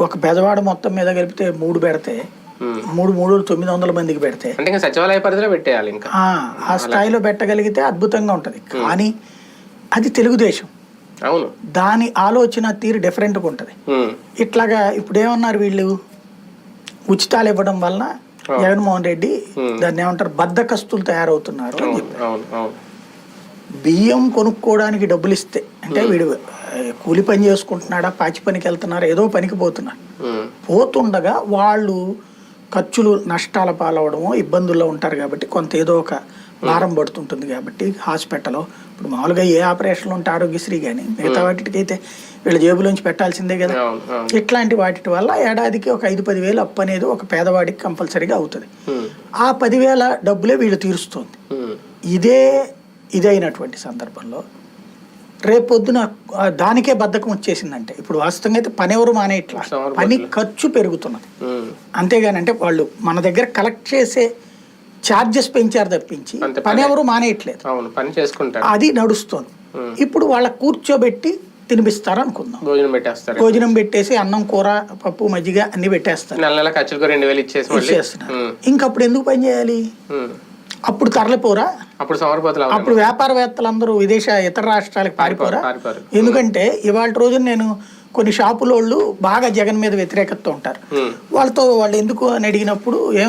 ఒక పెదవాడ మొత్తం మీద కలిపితే మూడు పెడితే. మూడు మూడు తొమ్మిది వందల మందికి పెడితే. అంటే సచివాలయ పరిధిలో పెట్టేయాలి ఇంకా. ఆ, స్థాయిలో పెట్టగలిగితే అద్భుతంగా ఉంటుంది. కానీ అది తెలుగుదేశం. అవును. దాని ఆలోచన తీరు డిఫరెంట్గా ఉంటుంది. ఇట్లాగా ఇప్పుడు ఏమన్నారు వీళ్ళు? ఉచితాలు ఇవ్వడం వలన జగన్మోహన్ రెడ్డి దాన్ని ఏమంటారు? బద్దకస్తులు తయారవుతున్నారు బియ్యం కొనుక్కోవడానికి డబ్బులు ఇస్తే అంటే వీడు కూలి పని చేసుకుంటున్నాడా పాచి పనికి వెళ్తున్నారా ఏదో పనికి పోతున్నాడు. పోతుండగా వాళ్ళు ఖర్చులు నష్టాల పాలవడము ఇబ్బందుల్లో ఉంటారు కాబట్టి కొంత ఏదో ఒక భారం పడుతుంటుంది కాబట్టి హాస్పిటల్ ఇప్పుడు మామూలుగా ఏ ఆపరేషన్లు ఉంటే ఆరోగ్యశ్రీ కానీ మిగతా వాటికైతే వీళ్ళ జేబులోంచి పెట్టాల్సిందే కదా. ఇట్లాంటి వాటి వల్ల ఏడాదికి ఒక ఐదు పదివేలు అప్పు అనేది ఒక పేదవాడికి కంపల్సరీగా అవుతుంది. ఆ పదివేల డబ్బులే వీళ్ళు తీరుస్తుంది. ఇదే ఇదైనటువంటి సందర్భంలో రేపొద్దున దానికే బద్ధకం వచ్చేసిందంటే ఇప్పుడు వాస్తవంగా అయితే పని ఎవరు మానేయట్లా పని ఖర్చు పెరుగుతున్నది. అంతేగాని అంటే వాళ్ళు మన దగ్గర కలెక్ట్ చేసే ఛార్జెస్ పెంచారు తప్పించి పని ఎవరు మానేయట్లేదు. పని చేసుకుంటారు. అది నడుస్తోంది. ఇప్పుడు వాళ్ళ కూర్చోబెట్టి తినిపిస్తారు అనుకుందాం భోజనం పెట్టేస్తారు. భోజనం పెట్టేసి అన్నం కూర పప్పు మజ్జిగ అన్ని పెట్టేస్తారు. నెల నెల ఖర్చులకు రెండు వేలు ఇచ్చేసి మళ్ళీ. ఇచ్చేస్తున్నారు. ఉమ్. ఇంకప్పుడు ఎందుకు పని చేయాలి. అప్పుడు తరలిపోరా అప్పుడు సమర్పతులు. అప్పుడు వ్యాపారవేత్తలందరూ విదేశ ఇతర రాష్ట్రాలకు పారిపోరా ఎందుకంటే ఇవాళ రోజున నేను కొన్ని షాపులోళ్ళు బాగా జగన్ మీద వ్యతిరేకతతో ఉంటారు. వాళ్ళతో వాళ్ళు ఎందుకు అని అడిగినప్పుడు